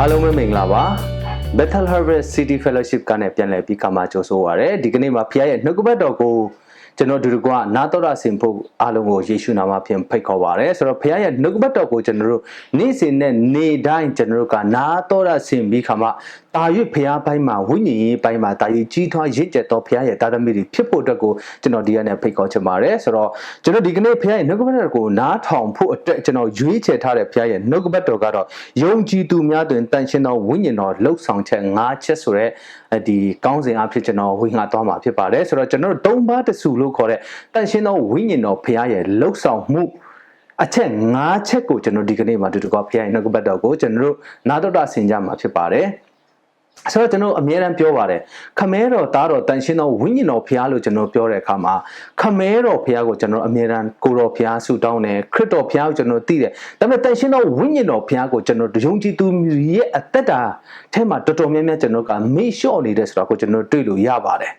အားလုံးပဲမင်္ဂလာပါ Bethel Harvest City Fellowship ကနေပြန်လည်ပြီးခါမှကြိုဆိုပါရစေဒီကနေ့မှာဖခင်ရဲ့နှုတ်ကပတ်တော်ကို ကျွန်တော်တို့ကနာတော်ရဆင်ဖို့အားလုံးကိုယေရှုနာမဖြင့်ဖိတ်ခေါ်ပါရစေဆိုတော့ဖခင်ရဲ့နှုတ်ကပတ်တော်ကိုကျွန်တော်တို့နေ့စဉ်နဲ့နေ့တိုင်းကျွန်တော်တို့ကနာတော်ရဆင်ပြီးခါမှတာ၍ဖခင်ပိုင်းမှာဝိညာဉ်ရေးပိုင်းမှာတာ၍ကြီးထွားရင့်ကျက်တော်ဖခင်ရဲ့တာသမီတွေဖြစ်ဖို့အတွက်ကိုကျွန်တော်ဒီကနေ့ဖိတ်ခေါ်ချင်ပါတယ်ဆိုတော့ကျွန်တော်ဒီကနေ့ဖခင်ရဲ့နှုတ်ကပတ်တော်ကိုနားထောင်ဖို့အတွက်ကျွန်တော်ရွေးချယ်ထားတဲ့ဖခင်ရဲ့နှုတ်ကပတ်တော်ကတော့ယုံကြည်သူများတွင်တန်ရှင်းသောဝိညာဉ်တော်လှုပ်ဆောင်ချက်၅ချက်ဆိုတဲ့ဒီကောင်းစဉ်အဖြစ်ကျွန်တော်ဝေငှသွားမှာဖြစ်ပါတယ်ဆိုတော့ကျွန်တော်တို့၃ပါးတစုလို့ခေါ်တဲ့တန်ရှင်းသောဝိညာဉ်တော်ဖခင်ရဲ့လှုပ်ဆောင်မှုအချက်၅ချက်ကိုကျွန်တော်ဒီကနေ့မှာဒီတကောဖခင်ရဲ့နှုတ်ကပတ်တော်ကိုကျွန်တော်တို့နာတော်တာဆင်ကြမှာဖြစ်ပါတယ် ဆိုတော့ကျွန်တော်အမြဲတမ်းပြောပါတယ်ခမဲတော်သားတော်တန်ရှင်းတော်ဝိညာဉ်တော်ဖျားလို့ကျွန်တော်ပြောတဲ့အခါမှာခမဲတော်ဖျားကိုကျွန်တော်အမြဲတမ်းကိုတော်ဖျားဆူတောင်းတယ်ခရစ်တော်ဖျားကိုကျွန်တော်သိတယ်ဒါပေမဲ့တန်ရှင်းတော်ဝိညာဉ်တော်ဖျားကိုကျွန်တော်ယုံကြည်သူရဲ့အသက်တာထဲမှာတော်တော်များများကျွန်တော်ကမေ့လျှော့နေတယ်ဆိုတော့ကိုကျွန်တော်တွေ့လို့ရပါတယ်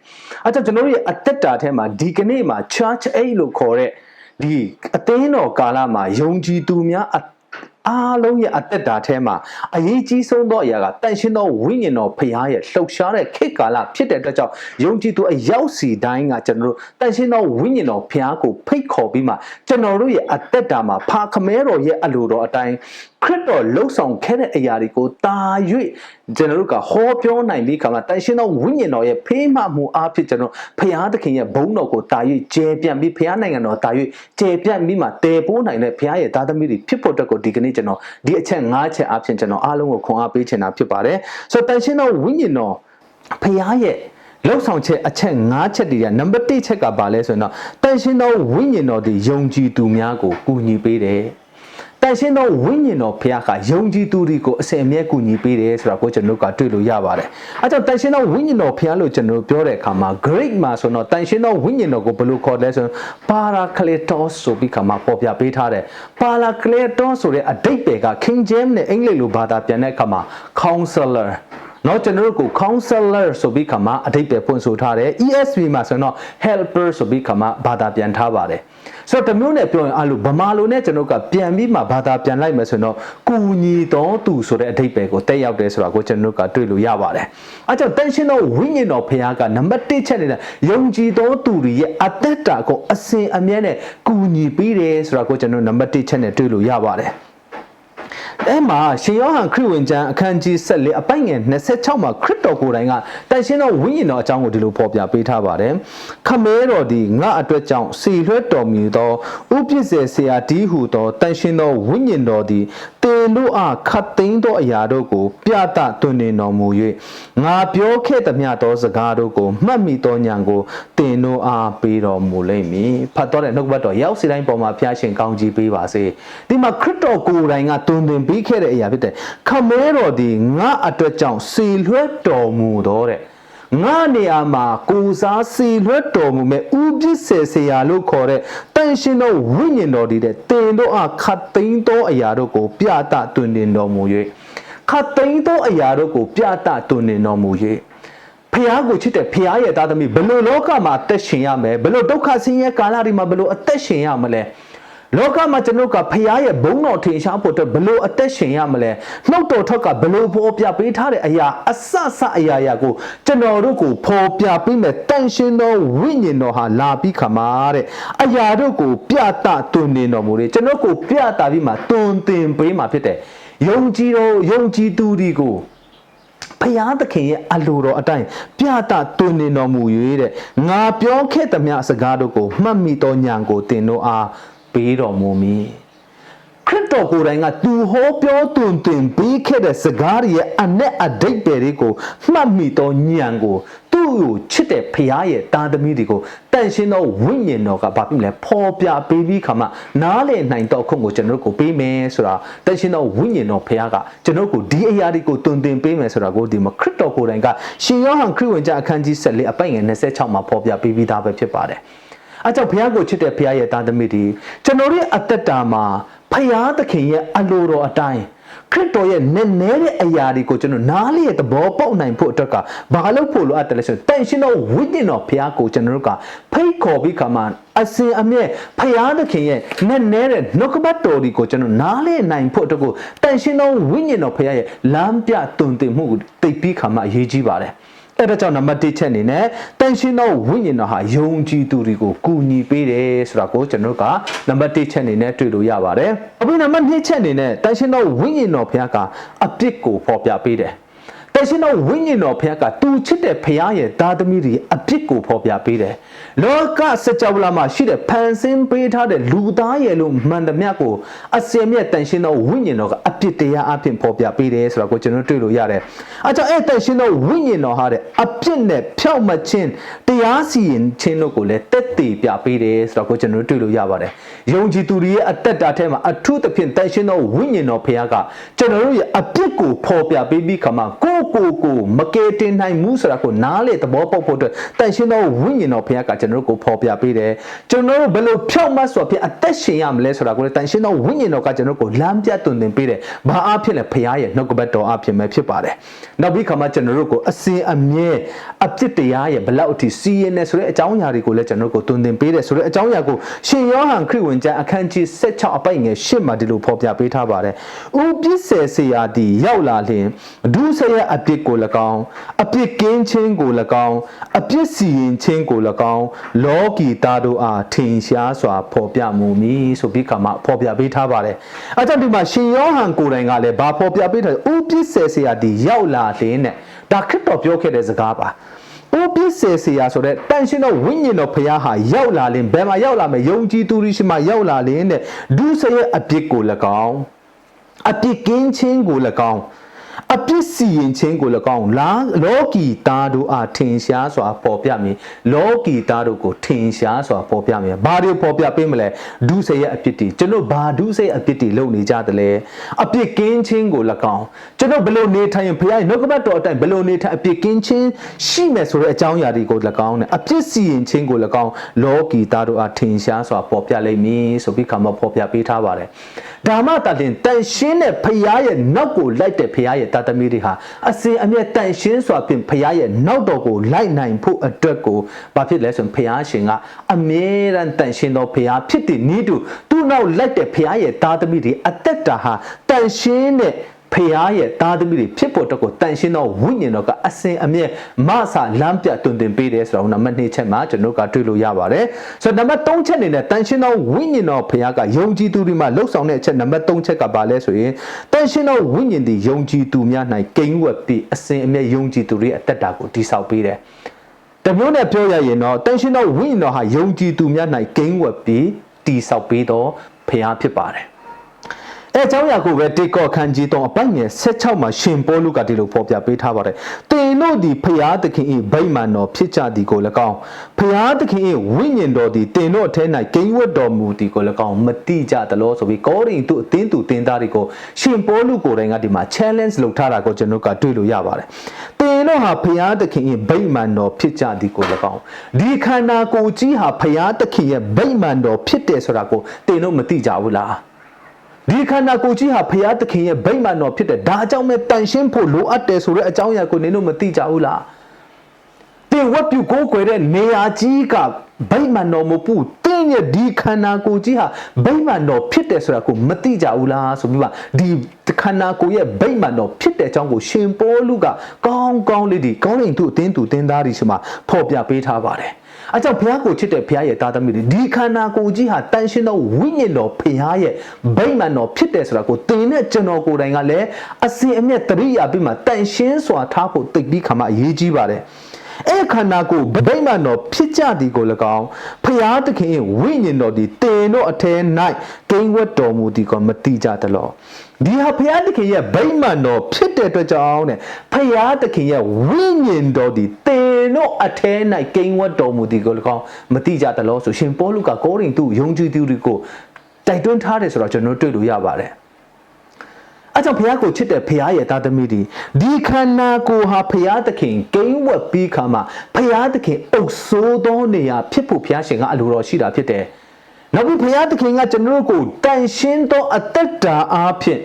အဲကြောင့်ကျွန်တော်ရဲ့အသက်တာထဲမှာဒီကနေ့မှာ church aid လို့ခေါ်တဲ့ဒီအသင်းတော်ကာလမှာယုံကြည်သူများအ အားလုံးရဲ့အသက်တာထဲမှာအရေးကြီးဆုံးသောအရာကတန်ရှင်းသောဝိညာဉ်တော်ဖရားရဲ့လှုပ်ရှားတဲ့ခေတ်ကာလဖြစ်တဲ့အတွက်ကြောင့်ယုံကြည်သူအရောက်စီတိုင်းကကျွန်တော်တို့တန်ရှင်းသောဝိညာဉ်တော်ဖရားကိုဖိတ်ခေါ်ပြီးမှကျွန်တော်တို့ရဲ့အသက်တာမှာဖာခမဲတော်ရဲ့အလိုတော်အတိုင်းခရစ်တော်လှုပ်ဆောင်ခဲ့တဲ့အရာတွေကိုတာ၍ ကျွန်တော်တို့ကဟောပြောနိုင်ပြီးခါမှာတန်ရှင်းသောဝိညာဉ်တော်ရဲ့ဖေးမှမှုအားဖြင့်ကျွန်တော်ဖရားသခင်ရဲ့ဘုန်းတော်ကိုတာ၍ကျယ်ပြန့်ပြီးဖရားနိုင်ငံတော်တာ၍ကျယ်ပြန့်ပြီးမှတည်ပိုးနိုင်တဲ့ဖရားရဲ့သားသမီးတွေဖြစ်ဖို့အတွက်ကိုဒီကနေ့ကျွန်တော်ဒီအချက်၅ချက်အားဖြင့်ကျွန်တော်အားလုံးကိုခွန်အားပေးချင်တာဖြစ်ပါတယ်ဆိုတော့တန်ရှင်းသောဝိညာဉ်တော်ဖရားရဲ့လောက်ဆောင်ချက်အချက်၅ချက်တည်းကနံပါတ်1ချက်ကဘာလဲဆိုရင်တော့တန်ရှင်းသောဝိညာဉ်တော်ဒီယုံကြည်သူများကိုကူညီပေးတယ် တန်ရှင်းသောဝိညာဉ်တော်ဖခင်ကယုံကြည်သူတွေကိုအစဉ်အမြဲကူညီပေးတယ်ဆိုတာကိုကျွန်တော်တို့ကတွေ့လို့ရပါတယ်။အဲကြောင့်တန်ရှင်းသောဝိညာဉ်တော်ဖခင်လို့ကျွန်တော်တို့ပြောတဲ့အခါမှာ great မှာဆိုတော့တန်ရှင်းသောဝိညာဉ်တော်ကိုဘယ်လိုခေါ်လဲဆိုရင် paracletos ဆိုပြီးခါမှာပေါ်ပြပေးထားတယ်။ paracletos ဆိုတဲ့အဓိပ္ပာယ်က King James နဲ့အင်္ဂလိပ်လိုဘာသာပြန်တဲ့အခါမှာ counselor နော်ကျွန်တော်တို့ကို counselor ဆိုပြီးခါမှာအဓိပ္ပာယ်ဖွင့်ဆိုထားတယ် ESV မှာဆိုတော့ helper ဆိုပြီးခါမှာဘာသာပြန်ထားပါတယ် ဆိုတော့တမျိုးနဲ့ပြောရင်အလိုဗမာလိုနဲ့ကျွန်တော်ကပြန်ပြီးမှဘာသာပြန်လိုက်မယ်ဆိုတော့ကူညီတော်သူဆိုတဲ့အဓိပ္ပာယ်ကိုတက်ရောက်တယ်ဆိုတာကိုကျွန်တော်ကတွေ့လို့ရပါတယ်အဲကြောင့်တန်ရှင်းသောဝိညာဉ်တော်ဖခင်ကနံပါတ်1ချက်နေတဲ့ယုံကြည်တော်သူတွေရဲ့အသက်တာကိုအစဉ်အမြဲနဲ့ကူညီပေးတယ်ဆိုတာကိုကျွန်တော်နံပါတ်1ချက်နဲ့တွေ့လို့ရပါတယ် အဲ့မှာရှင်ယောဟန်ခရစ်ဝင်ကျမ်းအခန်းကြီး14အပိုင်ငယ်26မှာခရစ်တော်ကိုယ်တိုင်ကတန်ရှင်းသောဝိညာဉ်တော်အကြောင်းကိုဒီလိုဖော်ပြပေးထားပါတယ်။ခမဲတော်သည်ငါအတွက်ကြောင့်စီလွှဲတော်မူသောဥပစ္စေဆရာဒီဟုသောတန်ရှင်းသောဝိညာဉ်တော်သည်တင်တို့အားခတ်သိမ်းသောအရာတို့ကို ပြသတွင်နေတော်မူ၍ငါပြောခဲ့သမျှသောစကားတို့ကိုမှတ်မိသောဉာဏ်ကိုတင်တို့အားပေးတော်မူလိမ့်မည်။ဖတ်တော်တဲ့နှုတ်ဘတ်တော်ရောက်စီတိုင်းပေါ်မှာဖျားရှင်ကောင်းကြီးပေးပါစေ။ဒီမှာခရစ်တော်ကိုယ်တိုင်ကတွင်တွင်ပေးခဲ့တဲ့အရာဖြစ်တဲ့ခမဲတော်ဒီငါအတွက်ကြောင့်စီလွှဲတော်မူတော်တဲ့ငါနေရာမှာကိုစားစီလွှတ်တော်မူမဲ့ဥပစ္စေဆရာလို့ခေါ်တဲ့တန်ရှင်တော်ဝိညာဉ်တော်ဒီတဲ့တင်တို့အားခတ်သိမ်းသောအရာတို့ကို ပြသတွင်တင်တော်မူ၍ခတ်သိမ်းသောအရာတို့ကို ပြသတွင်တင်တော်မူ၍ဖះကိုချစ်တဲ့ဖះရဲ့သားသမီးဘယ်လိုလောကမှာအသက်ရှင်ရမယ်ဘယ်လိုဒုက္ခဆင်းရဲကာလတွေမှာဘယ်လိုအသက်ရှင်ရမလဲ လောကမှာကျွန်တော်ကဖရားရဲ့ဘုန်းတော်ထင်ရှားဖို့အတွက်ဘလို့အသက်ရှင်ရမလဲနှုတ်တော်ထက်ကဘလို့ပေါ်ပြပေးထားတဲ့အရာအဆဆအရာရာကိုကျွန်တော်တို့ကိုပေါ်ပြပေးမယ်တန်ရှင်သောဝိညာဉ်တော်ဟာလာပြီးခါမှာတဲ့အရာတို့ကိုပြတတွင်နေတော်မူတယ်ကျွန်တော်ကိုပြတာပြီးမှတွင်တင်ပေးမှဖြစ်တယ်ယုံကြည်တော်ယုံကြည်သူတွေကိုဖယားသခင်ရဲ့အလိုတော်အတိုင်းပြတာတွင်နေတော်မူ၍တဲ့ငါပြောခဲ့သမျှစကားတို့ကိုမှတ်မိသောဉာဏ်ကိုတင်တို့အား ပေးတော်မူမည်ခရစ်တော်ကိုယ်တိုင်ကသူဟောပြောတွင်တင်ပေးခဲ့တဲ့စကားရဲ့အ내အဓိပ္ပာယ်တွေကိုမှတ်မိသောဉာဏ်ကိုသူ့ကိုချစ်တဲ့ဖရားရဲ့တာသမီတွေကိုတန်ရှင်းသောဝိညာဉ်တော်ကဘာဖြစ်လဲပေါ်ပြပေးပြီးခါမှနားလည်နိုင်တော့ခုကိုကျွန်တော်တို့ကိုပေးမယ်ဆိုတာတန်ရှင်းသောဝိညာဉ်တော်ဖရားကကျွန်တော်တို့ကိုဒီအရာတွေကိုတွင်တင်ပေးမယ်ဆိုတာကိုဒီမှာခရစ်တော်ကိုယ်တိုင်ကရှင်ယောဟန်ခရစ်ဝင်ကျမ်းအခန်းကြီး14အပိုင်ငယ်26မှာပေါ်ပြပေးပြီးသားပဲဖြစ်ပါတယ် အဲကြောင့်ဘုရားကိုချစ်တဲ့ဘုရားရဲ့သားသမီးတွေကျွန်တော်တို့အသက်တာမှာဘုရားသခင်ရဲ့အလိုတော်အတိုင်းခခရစ်တော်ရဲ့နည်းနည်းတဲ့အရာတွေကိုကျွန်တော်နားလေသဘောပေါက်နိုင်ဖို့အတွက်ကဘာလို့ဖို့လိုအပ်တယ်လဲဆိုတော့တန်ရှင်းသောဝိညာဉ်တော်ဘုရားကိုကျွန်တော်တို့ကဖိတ်ခေါ်ပြီးခါမှအစဉ်အမြဲဘုရားသခင်ရဲ့နည်းနည်းတဲ့နှုတ်ကပတ်တော်ဒီကိုကျွန်တော်နားလေနိုင်ဖို့အတွက်ကိုတန်ရှင်းသောဝိညာဉ်တော်ဘုရားရဲ့လမ်းပြတွင်တင်မှုကိုသိပြီးခါမှအရေးကြီးပါတယ် အဲ့ဒါကြောင့်နံပါတ်1ချက်အနေနဲ့တန်ရှင်းသောဝိညာဉ်တော်ဟာယုံကြည်သူတွေကိုကူညီပေးတယ်ဆိုတာကိုကျွန်တော်တို့ကနံပါတ်1ချက်အနေနဲ့တွေ့လို့ရပါတယ်။အခုနံပါတ်2ချက်အနေနဲ့တန်ရှင်းသောဝိညာဉ်တော်ဘုရားကအပြစ်ကိုဖော်ပြပေးတယ်။တန်ရှင်းသောဝိညာဉ်တော်ဘုရားကသူချစ်တဲ့ဘုရားရဲ့သားသမီးတွေအပြစ်ကိုဖော်ပြပေးတယ်။ လောကစကြဝဠာမှာရှိတဲ့ဖန်ဆင်းပေးထားတဲ့လူသားရဲ့လို့မှန်သမျှကိုအစင်မြတ်တန်ရှင်းသောဝိညာဉ်တော်ကအပြစ်တရားအဖြစ်ဖော်ပြပေးတယ်ဆိုတာကိုကျွန်တော်တွေ့လို့ရတယ်။အဲကြောင့်အဲ့တန်ရှင်းသောဝိညာဉ်တော်ဟာတဲ့အပြစ်နဲ့ဖြောက်မခြင်းတရားစီရင်ခြင်းတို့ကိုလည်းတက်တည်ပြပေးတယ်ဆိုတာကိုကျွန်တော်တွေ့လို့ရပါတယ်။ယုံကြည်သူတွေရဲ့အသက်တာထဲမှာအထူးသဖြင့်တန်ရှင်းသောဝိညာဉ်တော်ဖခင်ကကျွန်တော်တို့ရဲ့အပြစ်ကိုဖော်ပြပေးပြီးခါမှကိုယ့်ကိုယ်ကိုမကယ်တင်နိုင်ဘူးဆိုတာကိုနားလေသဘောပေါက်ဖို့အတွက်တန်ရှင်းသောဝိညာဉ်တော်ဖခင်ကကျွန်တော်တို့ကိုဖော်ပြပေးတယ်။ကျွန်တော်တို့ဘယ်လိုဖြောက်မတ်စွာဖြင့်အသက်ရှင်ရမလဲဆိုတာကိုလည်းတန်ရှင်းသောဝိညာဉ်တော်ကကျွန်တော်တို့ကိုလမ်းပြတွင်တင်ပေးတယ်။ဘာအဖြစ်လဲဖခင်ရဲ့နှုတ်ကပတ်တော်အဖြစ်ပဲဖြစ်ပါတယ်။နောက်ပြီးခါမှကျွန်တော်တို့ကိုအစဉ်အမြဲအပြစ်တရားရဲ့ဘလောက်အထိစီးရင်နေဆိုတဲ့အကြောင်းအရာတွေကိုလည်းကျွန်တော်တို့ကိုတွင်တင်ပေးတယ်ဆိုတဲ့အကြောင်းအရာကိုရှင်ယောဟန်ခရစ်ဝင်ကျမ်းအခန်းကြီး16အပိုင်ငယ်10မှာဒီလိုဖော်ပြပေးထားပါတယ်။ဥပစ္စေစရာဒီရောက်လာလျင်ဒုစရအပြစ်ကို၎င်းအပြစ်ကင်းခြင်းကို၎င်းအပြစ်စီရင်ခြင်းကို၎င်းလောကီသားတို့အားထင်ရှားစွာဖော်ပြမူမည်ဆိုပြီးခါမှဖော်ပြပေးထားပါတယ်။အဲကြောင့်ဒီမှာရှင်ယောဟန်ကိုယ်တိုင်ကလည်းဘာဖော်ပြပေးထားလဲဥပစ္စေစရာဒီရောက်လာလျင်နဲ့ဒါခရစ်တော်ပြောခဲ့တဲ့စကားပါ။အိုးပြစ်စေစရာဆိုတဲ့တန်ရှင်းသောဝိညာဉ်တော်ဖခင်ဟာရောက်လာလင်ဘယ်မှာရောက်လာမလဲယုံကြည်သူတွေရှိမှရောက်လာလင်တဲ့ဒုစရဲ့အပြစ်ကို၎င်းအပြစ်ကင်းခြင်းကို၎င်း အပြစ်စီရင်ခြင်းကို၎င်းလာလောကီသားတို့အားထင်ရှားစွာပေါ်ပြမည်လောကီသားတို့ကိုထင်ရှားစွာပေါ်ပြမည်ဘာတွေပေါ်ပြပေးမလဲဒုစရဲ့အပြစ်တွေကျွန်တော်ဘာဒုစရဲ့အပြစ်တွေလုပ်နေကြတယ်လဲအပြစ်ကင်းခြင်းကို၎င်းကျွန်တော်ဘယ်လိုနေထိုင်ရင်ဘုရားရဲ့နှုတ်ကပတ်တော်အတိုင်းဘယ်လိုနေထိုင်အပြစ်ကင်းခြင်းရှိမယ်ဆိုတဲ့အကြောင်းအရာတွေကို၎င်းနဲ့အပြစ်စီရင်ခြင်းကို၎င်းလောကီသားတို့အားထင်ရှားစွာပေါ်ပြလိမ့်မည်ဆိုပြီးခါမှပေါ်ပြပေးထားပါတယ် ဒါမှတလင်တန်ရှင်းတဲ့ဖရားရဲ့နောက်ကိုလိုက်တဲ့ဖရားရဲ့တာသမီတွေဟာအစဉ်အမြဲတန်ရှင်းစွာဖြင့်ဖရားရဲ့နောက်တော်ကိုလိုက်နိုင်ဖို့အတွက်ကိုဘာဖြစ်လဲဆိုရင်ဖရားရှင်ကအမြဲတမ်းတန်ရှင်းသောဖရားဖြစ်တဲ့ဤသူသူ့နောက်လိုက်တဲ့ဖရားရဲ့တာသမီတွေအသက်တာဟာတန်ရှင်းတဲ့ ဖရားရဲ့သားသမီးတွေဖြစ်ဖို့အတွက်ကိုတန်ရှင်းသောဝိညာဉ်တော်ကအစဉ်အမြဲမဆလမ်းပြတွင်တင်ပေးတယ်ဆိုတော့နံပါတ်2ချက်မှာကျွန်တော်ကတွေ့လို့ရပါတယ်ဆိုတော့နံပါတ်3ချက်အနေနဲ့တန်ရှင်းသောဝိညာဉ်တော်ဖရားကယုံကြည်သူတွေမှာလှုပ်ဆောင်တဲ့အချက်နံပါတ်3ချက်ကဘာလဲဆိုရင်တန်ရှင်းသောဝိညာဉ်တွေယုံကြည်သူများ၌ကိန်းဝတ်ပြီးအစဉ်အမြဲယုံကြည်သူတွေအသက်တာကိုတည်ဆောက်ပေးတယ်တမျိုးနဲ့ပြောရရင်တော့တန်ရှင်းသောဝိညာဉ်တော်ဟာယုံကြည်သူများ၌ကိန်းဝတ်ပြီးတည်ဆောက်ပေးသောဖရားဖြစ်ပါတယ် အဲအကြောင်းအရာကိုပဲတေကောခန်းကြီးတော့အပိုင်ငယ်16မှာရှင်ပေါလုကဒီလိုဖော်ပြပေးထားပါတယ်။တင်တို့သည်ဖျားသခင်၏ဗိမာန်တော်ဖြစ်ကြသည်ကို၎င်းဖျားသခင်၏ဝိညာဉ်တော်သည်တင်တို့အထဲ၌ဂိမ်းဝတ်တော်မူသည်ကို၎င်းမတိကြသလိုဆိုပြီးကောရိန္သုအသင်းသူတင်သားတွေကိုရှင်ပေါလုကိုယ်တိုင်ကဒီမှာ challenge လုပ်ထားတာကိုကျွန်တော်ကတွေ့လို့ရပါတယ်။တင်တို့ဟာဖျားသခင်၏ဗိမာန်တော်ဖြစ်ကြသည်ကို၎င်းဒီခန္ဓာကိုယ်ကြီးဟာဖျားသခင်ရဲ့ဗိမာန်တော်ဖြစ်တယ်ဆိုတာကိုတင်တို့မသိကြဘူးလား။ ဒီခန္ဓာကိုယ်ကြီးဟာဖရာသခင်ရဲ့ဗိမာန်တော်ဖြစ်တဲ့ဒါအကြောင်းပဲတန်ရှင်းဖို့လိုအပ်တယ်ဆိုတဲ့အကြောင်းအရာကိုနင်တို့မသိကြဘူးလားတင်ဝတ်ပြုကိုးကွယ်တဲ့နေရာကြီးကဗိမာန်တော်မဟုတ်ဘူးတင်းရဲ့ဒီခန္ဓာကိုယ်ကြီးဟာဗိမာန်တော်ဖြစ်တယ်ဆိုတာကိုမသိကြဘူးလားဆိုပြီးမှဒီခန္ဓာကိုယ်ရဲ့ဗိမာန်တော်ဖြစ်တဲ့အကြောင်းကိုရှင်ပေါလုကကောင်းကောင်းလေးဒီကောင်းရင်သူအတင်းသူတင်းသားတွေရှိမှဖော်ပြပေးထားပါတယ် အဲကြောင့်ဘုရားကိုချစ်တဲ့ဘုရားရဲ့သားသမီးတွေဒီခန္ဓာကိုယ်ကြီးဟာတန်ရှင်းသောဝိညာဉ်တော်ဘုရားရဲ့ဗိမာန်တော်ဖြစ်တယ်ဆိုတာကိုသင်နဲ့ကျွန်တော်ကိုယ်တိုင်ကလည်းအစဉ်အမြဲတရိယာပြီးမှတန်ရှင်းစွာထားဖို့သိပြီးခါမှအရေးကြီးပါတယ်အဲ့ခန္ဓာကိုဗိမာန်တော်ဖြစ်ကြသည်ကို၎င်းဖျားသခင်ဝိညာဉ်တော်သည်တင်တို့အထဲ၌ဂိမ်းဝတ်တော်မူသည်ကိုမတိကြသလောဒီဟာဖျားသခင်ရဲ့ဗိမာန်တော်ဖြစ်တဲ့အတွက်ကြောင့်တဲ့ဖျားသခင်ရဲ့ဝိညာဉ်တော်သည်တင် တို့အထဲ၌ဂိမ်းဝတ်တော်မူသည်ကို၎င်းမတိကြသလောဆိုရှင်ပေါလုကကောရိန္သုယုံကြည်သူတွေကိုတိုက်တွန်းထားတယ်ဆိုတော့ကျွန်တော်တွေ့လို့ရပါတယ်အဲကြောင့်ဘုရားကိုချစ်တဲ့ဘုရားရဲ့သားသမီးတွေဒီခန္ဓာကိုယ်ဟာဘုရားသခင်ဂိမ်းဝတ်ပြီးခါမှာဘုရားသခင်အုပ်ဆိုးသောနေရာဖြစ်ဖို့ဘုရားရှင်ကအလိုတော်ရှိတာဖြစ်တယ်။နောက်ပြီးဘုရားသခင်ကကျွန်တော်တို့ကိုတန်ရှင်းသောအသက်တာအားဖြင့်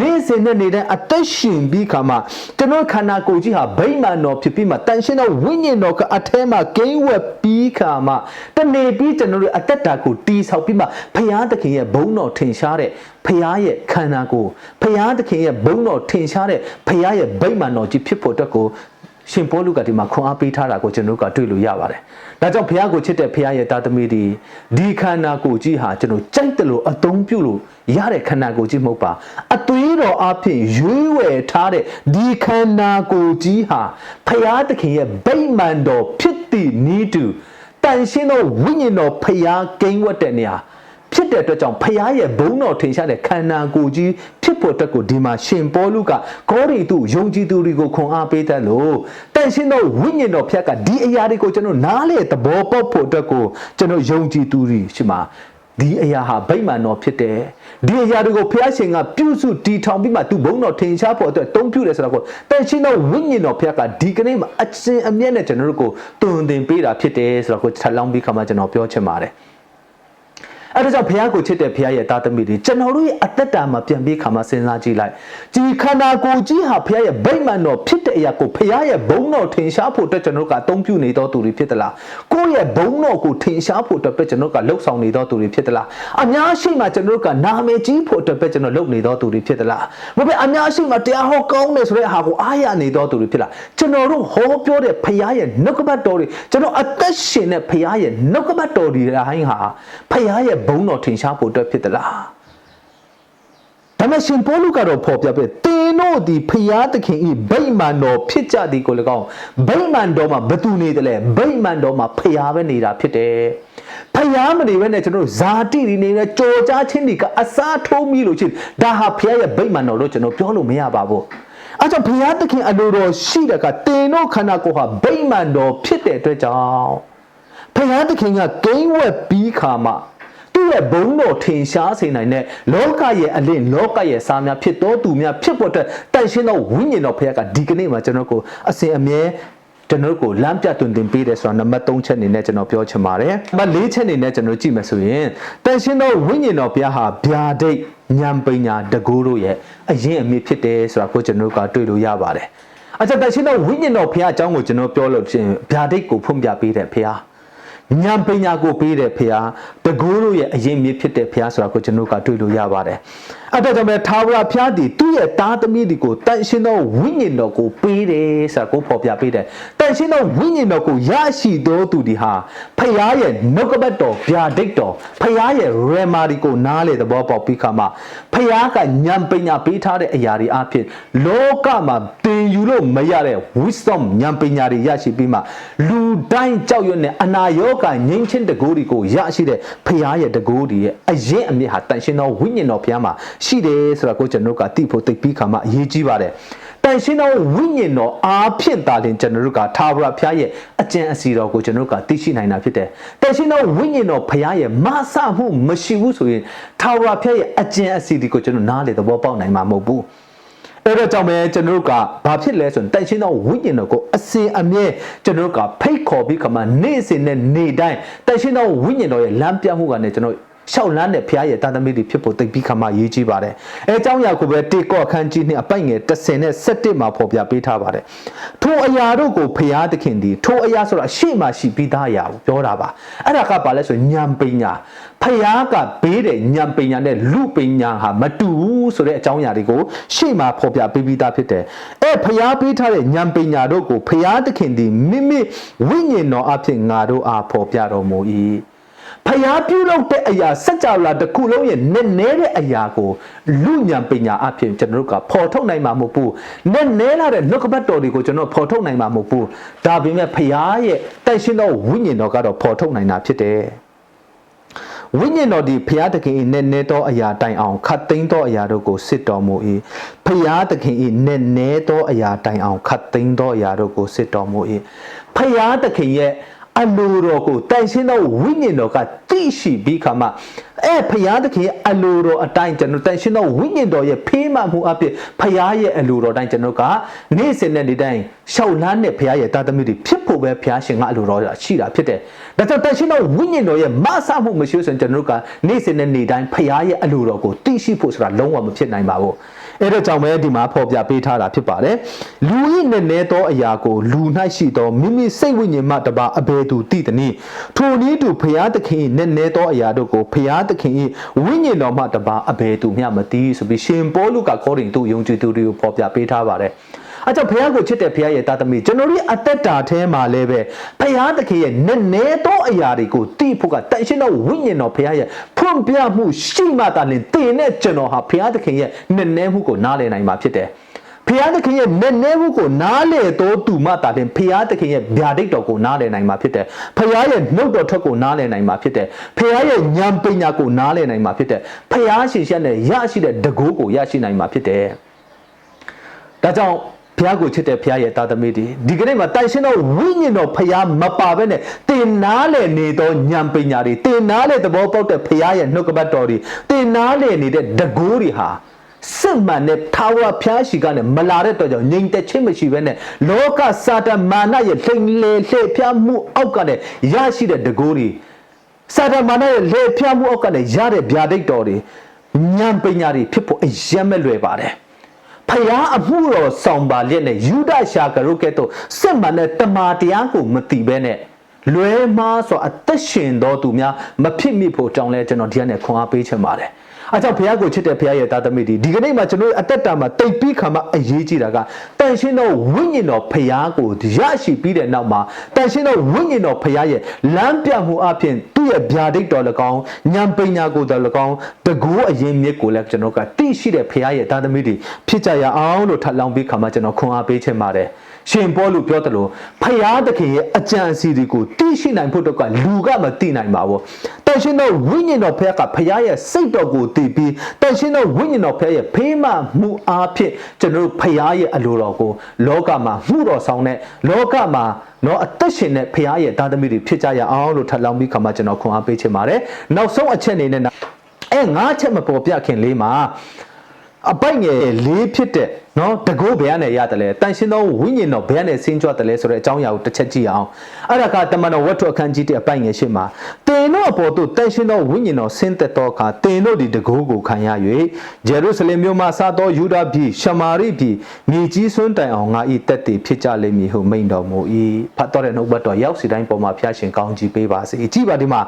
နေ့စဉ်နဲ့နေ့တိုင်းအသက်ရှင်ပြီးခါမှကျွန်တော်ခန္ဓာကိုယ်ကြီးဟာဗိမာန်တော်ဖြစ်ပြီးမှတန်ရှင်းသောဝိညာဉ်တော်ကအထဲမှာကိန်းဝက်ပြီးခါမှတနေ့ပြီးကျွန်တော်တို့အသက်တာကိုတီးဆောက်ပြီးမှဖရာသခင်ရဲ့ဘုန်းတော်ထင်ရှားတဲ့ဖရာရဲ့ခန္ဓာကိုယ်ဖရာသခင်ရဲ့ဘုန်းတော်ထင်ရှားတဲ့ဖရာရဲ့ဗိမာန်တော်ကြီးဖြစ်ဖို့အတွက်ကို ရှင်ပေါလုကဒီမှာခွန်အားပေးထားတာကိုကျွန်တော်တို့ကတွေ့လို့ရပါတယ်။ဒါကြောင့်ဘုရားကိုချစ်တဲ့ဘုရားရဲ့တာသမီတွေဒီခန္ဓာကိုယ်ကြီးဟာကျွန်တော်ကြိုက်တယ်လို့အသုံးပြုလို့ရတဲ့ခန္ဓာကိုယ်ကြီးမဟုတ်ပါ။အသွေးတော်အဖြစ်ရွေးဝယ်ထားတဲ့ဒီခန္ဓာကိုယ်ကြီးဟာဘုရားသခင်ရဲ့ဗိမာန်တော်ဖြစ်သည့်ဤတူတန်ရှင်းသောဝိညာဉ်တော်ဘုရားကိန်းဝတ်တဲ့နေရာ ဖြစ်တဲ့အတွက်ကြောင့်ဖခင်ရဲ့ဘုန်းတော်ထင်ရှားတဲ့ခန္ဓာကိုယ်ကြီးဖြစ်ဖို့အတွက်ကိုဒီမှာရှင်ပေါလုကကောရိတုယုံကြည်သူတွေကိုခွန်အားပေးတတ်လို့တန်ရှင်းသောဝိညာဉ်တော်ဖျက်ကဒီအရာတွေကိုကျွန်တော်နားလေသဘောပေါက်ဖို့အတွက်ကိုကျွန်တော်ယုံကြည်သူတွေရှိမှာဒီအရာဟာဗိမာန်တော်ဖြစ်တယ်ဒီအရာတွေကိုဖျားရှင်ကပြုစုတီထောင်ပြီးမှသူဘုန်းတော်ထင်ရှားဖို့အတွက်တုံးပြတယ်ဆိုတော့ကိုတန်ရှင်းသောဝိညာဉ်တော်ဖျက်ကဒီကနေ့မှာအစဉ်အမြဲနဲ့ကျွန်တော်တို့ကိုတုံသင်ပေးတာဖြစ်တယ်ဆိုတော့ကိုထပ်လောင်းပြီးခါမှကျွန်တော်ပြောချင်ပါတယ် အဲ့ဒါကြောင့်ဘုရားကိုချစ်တဲ့ဘုရားရဲ့တာသမီတွေကျွန်တော်တို့ရဲ့အသက်တာမှာပြန်ပြီးခါမှစဉ်းစားကြည့်လိုက်ဒီခန္ဓာကိုယ်ကြီးဟာဘုရားရဲ့ဗိမာန်တော်ဖြစ်တဲ့အရာကိုဘုရားရဲ့ဘုန်းတော်ထင်ရှားဖို့အတွက်ကျွန်တော်တို့ကအသုံးပြုနေတော်သူတွေဖြစ်သလားကိုယ့်ရဲ့ဘုန်းတော်ကိုထင်ရှားဖို့အတွက်ပဲကျွန်တော်တို့ကလှုပ်ဆောင်နေတော်သူတွေဖြစ်သလားအများရှိမှကျွန်တော်တို့ကနာမည်ကြီးဖို့အတွက်ပဲကျွန်တော်လုပ်နေတော်သူတွေဖြစ်သလားမဟုတ်ပဲအများရှိမှတရားဟောကောင်းတယ်ဆိုတဲ့အဟာကိုအားရနေတော်သူတွေဖြစ်လားကျွန်တော်တို့ဟောပြောတဲ့ဘုရားရဲ့နှုတ်ကပတ်တော်တွေကျွန်တော်အသက်ရှင်တဲ့ဘုရားရဲ့နှုတ်ကပတ်တော်တွေတိုင်းဟာဘုရားရဲ့ဘုန်းတော်ထင်ရှားဖို့အတွက်ဖြစ်သလားဒါမဲ့ရှင်ပေါလုကတော့ဖော်ပြပြတင်းတို့ဒီဖျားသခင်ဤဗိမာန်တော်ဖြစ်ကြသည်ကို၎င်းဗိမာန်တော်မှာဘသူနေတယ်လဲဗိမာန်တော်မှာဖျားပဲနေတာဖြစ်တယ်ဖျားမနေဘဲနဲ့ကျွန်တော်တို့ဇာတိတွေနေနဲ့ကြော်ကြားခြင်းတွေကအစားထိုးမိလို့ချင်းဒါဟာဖျားရဲ့ဗိမာန်တော်လို့ကျွန်တော်ပြောလို့မရပါဘူးအဲကြောင့်ဘုရားသခင်အလိုတော်ရှိတဲ့ကတင်တို့ခန္ဓာကိုယ်ဟာဗိမာန်တော်ဖြစ်တဲ့အတွက်ကြောင့်ဘုရားသခင်ကဂိမ်းဝက်ပြီးခါမှသူ့ ရဲ့ဘုံတော်ထင်ရှားစေနိုင်တဲ့လောကရဲ့အလင်းလောကရဲ့စားများဖြစ်တော်သူများဖြစ်ပေါ်တဲ့တန်ရှင်းသောဝိညာဉ်တော်ဘုရားကဒီကနေ့မှာကျွန်တော်ကိုအစဉ်အမြဲကျွန်တော်ကိုလမ်းပြတွင်တင်ပေးတယ်ဆိုတာနံပါတ်3ချက်အနေနဲ့ကျွန်တော်ပြောချင်ပါတယ်။နံပါတ်4ချက်အနေနဲ့ကျွန်တော်ကြည့်မယ်ဆိုရင်တန်ရှင်းသောဝိညာဉ်တော်ဘုရားဟာဗျာဒိတ်ညံပညာတကူတို့ရဲ့အရင်အမြစ်ဖြစ်တယ်ဆိုတာကိုကျွန်တော်ကတွေ့လို့ရပါတယ်။အချက်တန်ရှင်းသောဝိညာဉ်တော်ဘုရားအကြောင်းကိုကျွန်တော်ပြောလို့ချင်းဗျာဒိတ်ကိုဖွင့်ပြပေးတဲ့ဘုရား။ ဉာဏ်ပညာကိုပေးတဲ့ဖခင်တကူတို့ရဲ့အရင်မြစ်ဖြစ်တဲ့ဖခင်ဆိုတာကိုကျွန်တော်ကတွေ့လို့ရပါတယ်အဲ့ဒါကြောင့်ပဲသာဝရဖျားသည်သူ့ရဲ့သားသမီးတွေကိုတန်ရှင်းသောဝိညာဉ်တော်ကိုပေးတယ်ဆိုတာကိုဖော်ပြပေးတယ်တန်ရှင်းသောဝိညာဉ်တော်ကိုရရှိသောသူဒီဟာဖခင်ရဲ့နှုတ်ကပတ်တော်ဗျာဒိတ်တော်ဖခင်ရဲ့ရေမာဒီကိုနားလေသဘောပေါက်ပြီးခါမှဖခင်ကဉာဏ်ပညာပေးထားတဲ့အရာတွေအဖြစ်လောကမှာသင်ယူလို့မရတဲ့ wisdom ဉာဏ်ပညာတွေရရှိပြီးမှလူတိုင်းကြောက်ရွံ့တဲ့အနာရောဂါငြိမ်းချင်းတကူတွေကိုရရှိတဲ့ဖခင်ရဲ့တကူတွေရဲ့အရင်အမြစ်ဟာတန်ရှင်းသောဝိညာဉ်တော်ဖခင်မှာရှိတယ်ဆိုတာကိုကျွန်တော်ကသိဖို့သိပြီးခါမှအရေးကြီးပါတယ်တန်ရှင်းသောဝိညာဉ်တော်အားဖြင့်သာလျှင်ကျွန်တော်တို့ကသာဝရဖျားရဲ့အကျင့်အစီတော်ကိုကျွန်တော်တို့ကသိရှိနိုင်တာဖြစ်တယ်။တန်ရှင်းသောဝိညာဉ်တော်ဖျားရဲ့မဆမှုမရှိဘူးဆိုရင်သာဝရဖျားရဲ့အကျင့်အစီဒီကိုကျွန်တော်နားလေသဘောပေါက်နိုင်မှာမဟုတ်ဘူး။အဲ့တော့ကြောင့်ပဲကျွန်တော်တို့ကဘာဖြစ်လဲဆိုရင်တန်ရှင်းသောဝိညာဉ်တော်ကိုအစဉ်အမြဲကျွန်တော်တို့ကဖိတ်ခေါ်ပြီးခမှနေ့စဉ်နဲ့နေ့တိုင်းတန်ရှင်းသောဝိညာဉ်တော်ရဲ့လမ်းပြမှုကနေကျွန်တော် ရှောက်လန်းတဲ့ဖရားရဲ့တာသမီတွေဖြစ်ဖို့တိတ်ပြီးခါမှရေးကြည့်ပါတယ်။အဲအကြောင်းအရာကိုပဲတေကော့အခန်းကြီးနှစ်အပိုက်ငယ်30နဲ့17မှာဖော်ပြပေးထားပါတယ်။ထိုအရာတို့ကိုဖရားသခင်ဒီထိုအရာဆိုတာအရှိမှရှိပြီးသားအရာကိုပြောတာပါ။အဲ့ဒါကဘာလဲဆိုညံပညာဖရားကဘေးတဲ့ညံပညာနဲ့လူပညာဟာမတူဘူးဆိုတဲ့အကြောင်းအရာတွေကိုရှေ့မှာဖော်ပြပေးပြီးသားဖြစ်တယ်။အဲဖရားပေးထားတဲ့ညံပညာတို့ကိုဖရားသခင်ဒီမိမိဝိညာဉ်တော်အဖြစ်ငါတို့အားဖော်ပြတော်မူ၏။ ဖျားပြုလုပ်တဲ့အရာစัจ java တစ်ခုလုံးရဲ့နဲ့နဲတဲ့အရာကိုလူညံပညာအဖြစ်ကျွန်တော်တို့ကဖော်ထုတ်နိုင်မှာမဟုတ်ဘူးနဲ့နဲလာတဲ့လောကပတ်တော်တွေကိုကျွန်တော်ဖော်ထုတ်နိုင်မှာမဟုတ်ဘူးဒါပေမဲ့ဖျားရဲ့တန်ရှင်းသောဝိညာဉ်တော်ကတော့ဖော်ထုတ်နိုင်တာဖြစ်တယ်ဝိညာဉ်တော်ဒီဖျားသခင်၏နဲ့နဲသောအရာတိုင်အောင်ခတ်သိမ်းသောအရာတို့ကိုစစ်တော်မူ၏ဖျားသခင်၏နဲ့နဲသောအရာတိုင်အောင်ခတ်သိမ်းသောအရာတို့ကိုစစ်တော်မူ၏ဖျားသခင်ရဲ့ အလိုတော်ကိုတန်ရှင်းသောဝိညာဉ်တော်ကသိရှိပြီးခါမှအဲဖရာသခင်အလိုတော်အတိုင်းကျွန်တော်တန်ရှင်းသောဝိညာဉ်တော်ရဲ့ဖေးမှမှုအဖြစ်ဖရာရဲ့အလိုတော်တိုင်းကျွန်တော်ကနေ့စဉ်နဲ့နေ့တိုင်းရှောက်လန်းတဲ့ဖရာရဲ့တာသမီတွေဖြစ်ဖို့ပဲဖရာရှင်ကအလိုတော်ရှိတာဖြစ်တယ်။ဒါကြောင့်တန်ရှင်းသောဝိညာဉ်တော်ရဲ့မဆမှုမရှိဆိုရင်ကျွန်တော်ကနေ့စဉ်နဲ့နေ့တိုင်းဖရာရဲ့အလိုတော်ကိုသိရှိဖို့ဆိုတာလုံးဝမဖြစ်နိုင်ပါဘူး။ အဲ့ဒါကြောင့်ပဲဒီမှာဖော်ပြပေးထားတာဖြစ်ပါတယ်လူဤနည်းနည်းသောအရာကိုလူ၌ရှိသောမိမိစိတ်ဝိညာဉ်မှတပါအဘယ်သူသိသနည်းထိုနည်းတူဖျားသခင်၏နည်းနည်းသောအရာတို့ကိုဖျားသခင်၏ဝိညာဉ်တော်မှတပါအဘယ်သူမျှမသိဆိုပြီးရှင်ပေါလုကကောရိန္သုယုံကြည်သူတွေကိုဖော်ပြပေးထားပါတယ် အဲကြောင့်ဘုရားကိုချစ်တဲ့ဘုရားရဲ့တာသမီကျွန်တော်တို့အသက်တာထဲမှာလည်းပဲဘုရားသခင်ရဲ့နည်းနည်းသောအရာတွေကိုသိဖို့ကတန်ရှင်းသောဝိညာဉ်တော်ဘုရားရဲ့ဖွင့်ပြမှုရှိမှသာလျှင်တင်တဲ့ကျွန်တော်ဟာဘုရားသခင်ရဲ့နည်းနည်းမှုကိုနားလည်နိုင်မှာဖြစ်တယ်။ဘုရားသခင်ရဲ့နည်းနည်းမှုကိုနားလည်တော်သူမှသာလျှင်ဘုရားသခင်ရဲ့ဗျာဒိတ်တော်ကိုနားလည်နိုင်မှာဖြစ်တယ်။ဘုရားရဲ့နှုတ်တော်ထွက်ကိုနားလည်နိုင်မှာဖြစ်တယ်။ဘုရားရဲ့ဉာဏ်ပညာကိုနားလည်နိုင်မှာဖြစ်တယ်။ဘုရားရှင်ရှင်နဲ့ရရှိတဲ့တကိုးကိုရရှိနိုင်မှာဖြစ်တယ်။ဒါကြောင့် ဘုရားကိုချစ်တဲ့ဘုရားရဲ့တာသမီတွေဒီကနေ့မှာတိုင်ရှင်းသောဝိညာဉ်တော်ဘုရားမပါဘဲနဲ့တင်နာလေနေသောဉာဏ်ပညာတွေတင်နာလေသဘောပေါက်တဲ့ဘုရားရဲ့နှုတ်ကပတ်တော်တွေတင်နာလေနေတဲ့တကိုးတွေဟာစစ်မှန်တဲ့ထာဝရဘုရားရှိကနေမလာတဲ့တော့ကြောင့်ငြိမ်သက်ခြင်းမရှိဘဲနဲ့လောကစာတမာနရဲ့လှိမ်လေလှည့်ဖျားမှုအောက်ကနဲ့ရရှိတဲ့တကိုးတွေစာတမာနရဲ့လှည့်ဖျားမှုအောက်ကနဲ့ရတဲ့ဗျာဒိတ်တော်တွေဉာဏ်ပညာတွေဖြစ်ဖို့အယံမဲ့လွယ်ပါတယ် ဖယားအမှုတော်ဆောင်ပါလျက်နဲ့ယူဒရှာကရုကဲ့သို့စစ်မှန်တဲ့တမာတရားကိုမတိဘဲနဲ့လွဲမားဆိုအသက်ရှင်တော်သူများမဖြစ်မိဖို့တောင်းလဲကျွန်တော်ဒီကနေ့ခွန်အားပေးချင်ပါတယ် အဲကြောင့်ဘုရားကိုချစ်တဲ့ဘုရားရဲ့သားသမီးတွေဒီကနေ့မှာကျွန်တော်အသက်တာမှာတိတ်ပြီးခါမှအရေးကြီးတာကတန်ရှင်းသောဝိညာဉ်တော်ဘုရားကိုရရှိပြီးတဲ့နောက်မှာတန်ရှင်းသောဝိညာဉ်တော်ဘုရားရဲ့လမ်းပြမှုအပြင်သူ့ရဲ့ဗျာဒိတ်တော်၎င်းဉာဏ်ပညာကိုတော်၎င်းတကူအရင်မြစ်ကိုလည်းကျွန်တော်ကတိရှိတဲ့ဘုရားရဲ့သားသမီးတွေဖြစ်ကြရအောင်လို့ထပ်လောင်းပြီးခါမှကျွန်တော်ခွန်အားပေးချင်ပါတယ် ရှင်ပေါလုပြောတယ်လို့ဖယားသခင်ရဲ့အကြံအစီတွေကိုသိရှိနိုင်ဖို့တော့ကလူကမသိနိုင်ပါဘူး။တန်ရှင်းသောဝိညာဉ်တော်ဖယားကဖယားရဲ့စိတ်တော်ကိုသိပြီးတန်ရှင်းသောဝိညာဉ်တော်ဖယားရဲ့ဖေးမမှုအားဖြင့်ကျွန်တော်တို့ဖယားရဲ့အလိုတော်ကိုလောကမှာမှုတော်ဆောင်တဲ့လောကမှာနော်အသက်ရှင်တဲ့ဖယားရဲ့သားသမီးတွေဖြစ်ကြရအောင်လို့ထပ်လောင်းပြီးခါမှကျွန်တော်ခွန်အားပေးချင်ပါတယ်။နောက်ဆုံးအချက်အနေနဲ့အဲငါးချက်မပေါ်ပြခင်လေးမှာ အပိုက်ငယ်လေးဖြစ်တဲ့နော်တကိုးဘယ်ကနေရတယ်လဲတန်ရှင်းသောဝိညာဉ်တော်ဘယ်ကနေဆင်းကြွတယ်လဲဆိုတဲ့အကြောင်းအရာကိုတစ်ချက်ကြည့်အောင်အဲ့ဒါကတမန်တော်ဝတ္ထုအခန်းကြီးတဲ့အပိုက်ငယ်ရှိမှာတင်တို့အပေါ်သို့တန်ရှင်းသောဝိညာဉ်တော်ဆင်းသက်သောအခါတင်တို့ဒီတကိုးကိုခံရ၍ဂျေရုဆလင်မြို့မှစသောယူဒာပြည်ရှမာရိပြည်မြေကြီးစွန်းတိုင်အောင်ငါဤတက်တည်ဖြစ်ကြလိမ့်မည်ဟုမိန့်တော်မူ၏ဖတ်တော်တဲ့နှုတ်ဘတ်တော်ရောက်စီတိုင်းပေါ်မှာဖျားရှင်ကောင်းကြီးပေးပါစေကြည့်ပါဒီမှာ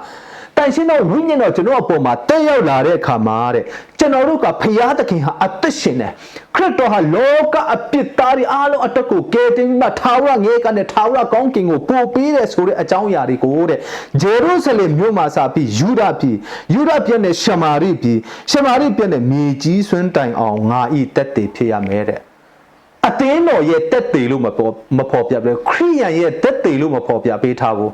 တန်ရှင်းသောဝိညာဉ်တော်ကျွန်တော်အပေါ်မှာတက်ရောက်လာတဲ့အခါမှာတဲ့ကျွန်တော်တို့ကဖရာသခင်ဟာအသက်ရှင်တယ်ခရစ်တော်ဟာလောကအပြစ်သားတွေအားလုံးအတက်ကိုကယ်တင်ပြီးမှထာဝရငဲကနေထာဝရကောင်းကင်ကိုပို့ပေးတယ်ဆိုတဲ့အကြောင်းအရာတွေကိုတဲ့ဂျေရုဆလင်မြို့မှာစပြီးယူဒပြည်ယူဒပြည်နဲ့ရှမာရိပြည်ရှမာရိပြည်နဲ့မြေကြီးဆွန်းတိုင်အောင်ငါဤတက်တည်ဖြစ်ရမယ်တဲ့အသင်းတော်ရဲ့တက်တည်လို့မပေါ်မဖော်ပြပြခရိယန်ရဲ့တက်တည်လို့မဖော်ပြပေးထားဘူး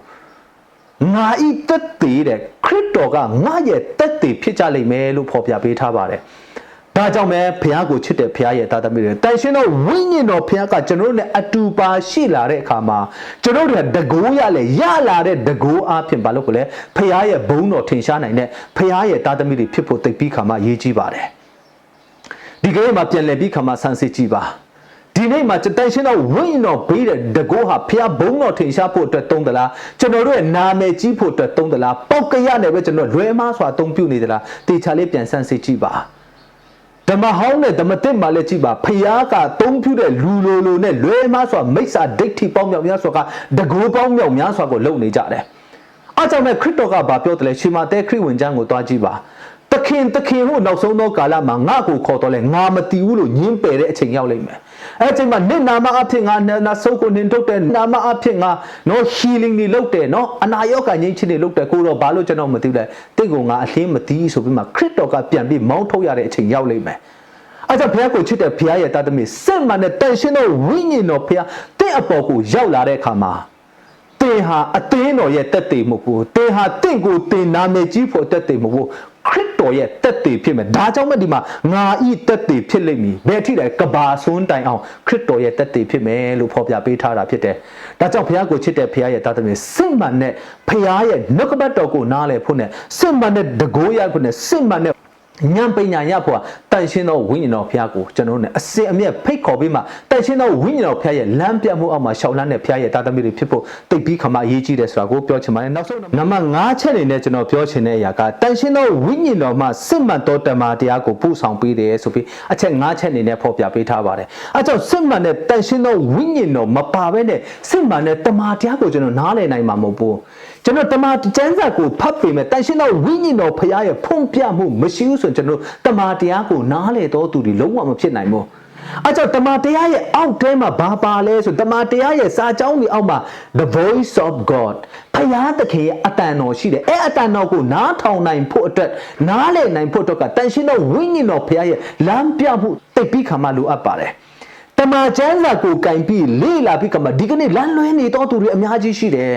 ငါဤတက်သေးတဲ့ခရစ်တော်ကငါရဲ့တက်သေးဖြစ်ကြလိမ့်မယ်လို့ဖော်ပြပေးထားပါတယ်။ဒါကြောင့်ပဲဘုရားကိုချစ်တဲ့ဘုရားရဲ့သားသမီးတွေတိုင်ရှင်တော်ဝိညာဉ်တော်ဘုရားကကျွန်တော်တို့နဲ့အတူပါရှိလာတဲ့အခါမှာကျွန်တော်တို့ကတကိုးရလေရလာတဲ့တကိုးအဖြစ်ဘာလို့ကိုလဲဘုရားရဲ့ဘုန်းတော်ထင်ရှားနိုင်တဲ့ဘုရားရဲ့သားသမီးတွေဖြစ်ဖို့တိတ်ပြီးခါမှရေးကြည့်ပါတယ်။ဒီကနေ့မှာပြန်လည်ပြီးခါမှဆန်းစစ်ကြည့်ပါ။ ဒီနေ့မှာတန်ရှင်းတော့ဝိညာဉ်တော်ဘေးတဲ့တကောဟာဖျားဘုံတော်ထင်ရှားဖို့အတွက်သုံးသလားကျွန်တော်တို့ရဲ့နာမည်ကြီးဖို့အတွက်သုံးသလားပောက်ကရနဲ့ပဲကျွန်တော်လွဲမားစွာအသုံးပြုနေသလားတေချာလေးပြန်ဆန်းစစ်ကြည့်ပါဓမ္မဟောင်းနဲ့ဓမ္မသစ်မှာလည်းကြည့်ပါဖျားကသုံးပြုတဲ့လူလိုလိုနဲ့လွဲမားစွာမိစ္ဆာဒိဋ္ဌိပေါင်းမြောက်များစွာကတကောပေါင်းမြောက်များစွာကိုလုပ်နေကြတယ်အားကြောင့်မဲ့ခရစ်တော်ကဘာပြောတယ်လဲရှင်မတဲခရစ်ဝင်ကျမ်းကိုတွားကြည့်ပါ တခင်တခင်ဟိုနောက်ဆုံးသောကာလမှာငါ့ကိုခေါ်တော့လဲငါမတီးဘူးလို့ညင်းပယ်တဲ့အချိန်ရောက်လိမ့်မယ်အဲအချိန်မှာနိနာမအဖြစ်ငါနာဆုပ်ကိုနင်ထုတ်တယ်နာမအဖြစ်ငါနော် healing တွေလုပ်တယ်နော်အနာရောဂါငြိမ်းခြင်းတွေလုပ်တယ်ကိုတော့ဘာလို့ကျွန်တော်မသိဘူးလဲတင့်ကိုငါအလင်းမတီးဆိုပြီးမှခရစ်တော်ကပြန်ပြီးမောင်းထုတ်ရတဲ့အချိန်ရောက်လိမ့်မယ်အဲကြောင့်ဘုရားကိုချစ်တဲ့ဘုရားရဲ့တာသမီစစ်မှန်တဲ့တန်ရှင်းသောဝိညာဉ်တော်ဘုရားတင့်အပေါ်ကိုရောက်လာတဲ့အခါမှာတင်ဟာအသင်းတော်ရဲ့တက်တည်မှုကိုတင်ဟာတင့်ကိုတင်နာမည်ကြီးဖို့တက်တည်မှုကို ခရစ်တော်ရဲ့တက်တည်ဖြစ်မယ်ဒါကြောင့်မဒီမှာငါဤတက်တည်ဖြစ်လိမ့်မည်ဘယ်ထိလဲကဘာဆွန်းတိုင်အောင်ခရစ်တော်ရဲ့တက်တည်ဖြစ်မယ်လို့ဖော်ပြပေးထားတာဖြစ်တယ်ဒါကြောင့်ဘုရားကိုချစ်တဲ့ဘုရားရဲ့သားသမီးစစ်မှန်တဲ့ဘုရားရဲ့နှုတ်ကပတ်တော်ကိုနားလည်ဖို့နဲ့စစ်မှန်တဲ့တကိုးရဖို့နဲ့စစ်မှန်တဲ့ ဉာဏ်ပညာရဖို့တန်ရှင်းသောဝိညာဉ်တော်ဖျားကိုကျွန်တော်တို့ ਨੇ အစင်အမြဲဖိတ်ခေါ်ပြီးမှတန်ရှင်းသောဝိညာဉ်တော်ဖျားရဲ့လမ်းပြမှုအောက်မှာရှောက်လန်းတဲ့ဖျားရဲ့တာသမီတွေဖြစ်ဖို့တိတ်ပြီးခမအရေးကြီးတယ်ဆိုတာကိုပြောချင်ပါတယ်နောက်ဆုံးနံပါတ်5ချက်အနေနဲ့ကျွန်တော်ပြောချင်တဲ့အရာကတန်ရှင်းသောဝိညာဉ်တော်မှစစ်မှန်သောတမန်တရားကိုပို့ဆောင်ပေးတယ်ဆိုပြီးအချက်5ချက်အနေနဲ့ဖော်ပြပေးထားပါတယ်အဲကြောင့်စစ်မှန်တဲ့တန်ရှင်းသောဝိညာဉ်တော်မပါဘဲနဲ့စစ်မှန်တဲ့တမန်တရားကိုကျွန်တော်နားလည်နိုင်မှာမဟုတ်ဘူး ကျွန်တော်တမန်ကျမ်းစာကိုဖတ်ပေမဲ့တန်ရှင်းသောဝိညာဉ်တော်ဖရားရဲ့ဖုံးပြမှုမရှိဘူးဆိုရင်ကျွန်တော်တမန်တရားကိုနားလေတော့သူတွေလုံးဝမဖြစ်နိုင်ဘူးအဲကြောင့်တမန်တရားရဲ့အောက်ထဲမှာဘာပါလဲဆိုတမန်တရားရဲ့စာကြောင်းတွေအောက်မှာ the voice of god ဖရားသခင်ရဲ့အတန်တော်ရှိတယ်အဲအတန်တော်ကိုနားထောင်နိုင်ဖို့အတွက်နားလေနိုင်ဖို့အတွက်ကတန်ရှင်းသောဝိညာဉ်တော်ဖရားရဲ့လမ်းပြမှုတိတ်ပြီးခါမှလိုအပ်ပါတယ်တမန်ကျမ်းစာကိုကင်ပြီးလေ့လာပြီးကမှဒီကနေ့လမ်းလွဲနေတော့သူတွေအများကြီးရှိတယ်